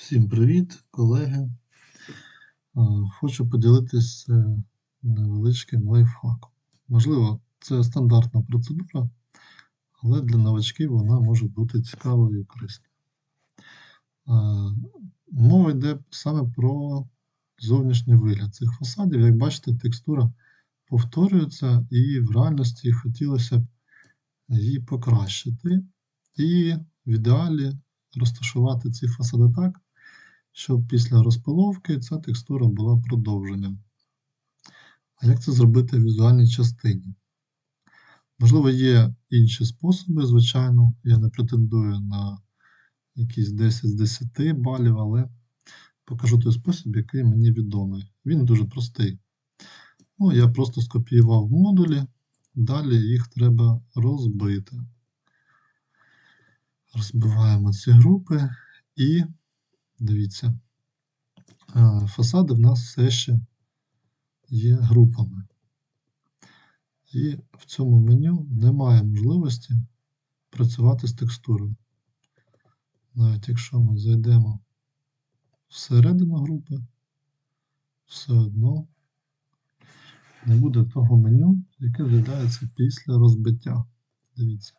Всім привіт, колеги. Хочу поділитися невеличким лайфхаком. Можливо, це стандартна процедура, але для новачків вона може бути цікавою і корисною. Мова йде саме про зовнішній вигляд цих фасадів. Як бачите, текстура повторюється, і в реальності хотілося б її покращити. І в ідеалі розташувати ці фасади так, щоб після розпиловки ця текстура була продовженням. А як це зробити в візуальній частині? Можливо, є інші способи, звичайно, я не претендую на якісь 10 з 10 балів, але покажу той спосіб, який мені відомий. Він дуже простий. Ну, я просто скопіював модулі, далі їх треба розбити. Розбиваємо ці групи і дивіться, е, фасади в нас все ще є групами. І в цьому меню немає можливості працювати з текстурою. Навіть якщо ми зайдемо всередину групи, все одно не буде того меню, яке з'являється після розбиття. Дивіться.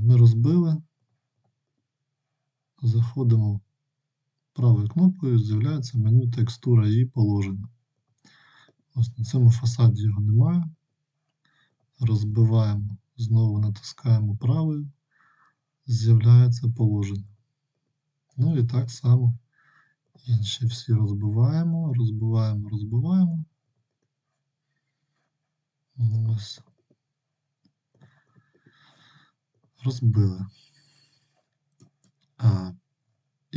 Ми розбили, заходимо правою кнопкою, з'являється меню текстура і положення. Ось на цьому фасаді його немає. Розбиваємо, знову натискаємо правою, з'являється положення. Ну і так само інші всі розбиваємо, розбиваємо, розбиваємо. Ось. Розбили.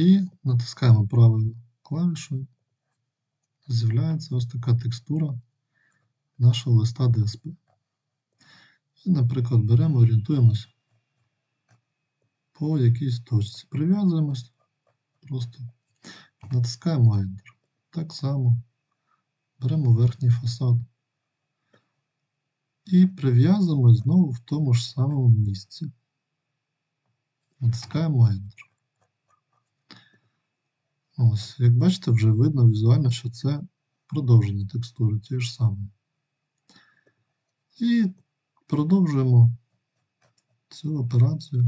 І натискаємо правою клавішою. З'являється ось така текстура нашого листа DSP. І, наприклад, беремо, орієнтуємось по якійсь точці. Прив'язуємось, просто натискаємо Enter. Так само беремо верхній фасад і прив'язуємо знову в тому ж самому місці. Натискаємо Enter. Ось, як бачите, вже видно візуально, що це продовження текстури тієї ж самої. І продовжуємо цю операцію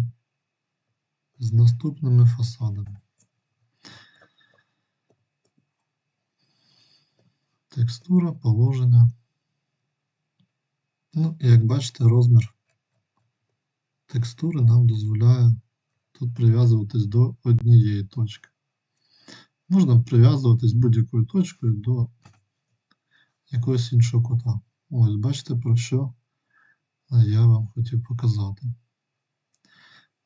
з наступними фасадами. Текстура, положення. Ну, і як бачите, розмір текстури нам дозволяє тут прив'язуватись до однієї точки. Можна прив'язуватись будь-якою точкою до якогось іншого кота. Ось, бачите, про що я вам хотів показати.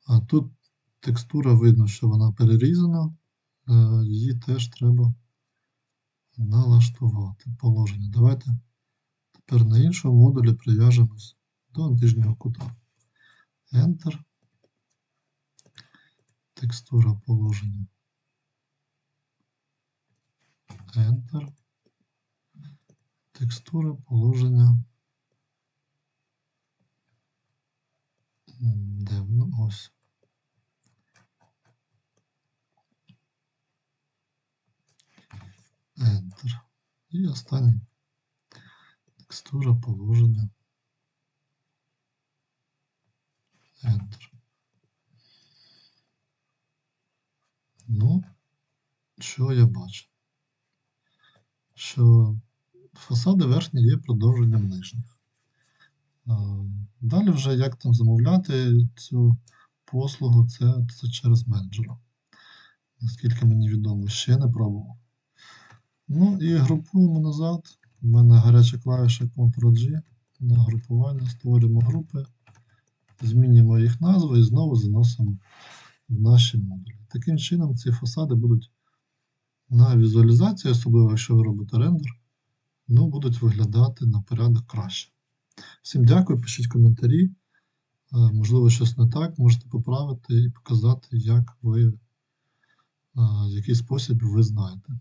А тут текстура видно, що вона перерізана, е, її теж треба налаштувати положення. Давайте тепер на іншому модулі прив'яжемось до нижнього кута. Enter. Текстура положення. Enter. Текстура положення. Де воно? Ось. Enter. І останній. Текстура положення. Enter. Ну, що я бачу? Що фасади верхні є продовженням нижніх. Далі вже як там замовляти цю послугу, це, це через менеджера. Наскільки мені відомо, ще не пробував. Ну і групуємо назад. У мене гаряча клавіша Ctrl-G на групування, створюємо групи, змінюємо їх назву і знову заносимо в наші модулі. Таким чином, ці фасади будуть на візуалізації, особливо якщо ви робите рендер, ну, будуть виглядати на порядок краще. Всім дякую, пишіть коментарі. Е, Можливо, щось не так, можете поправити і показати, як ви, е, який спосіб ви знаєте.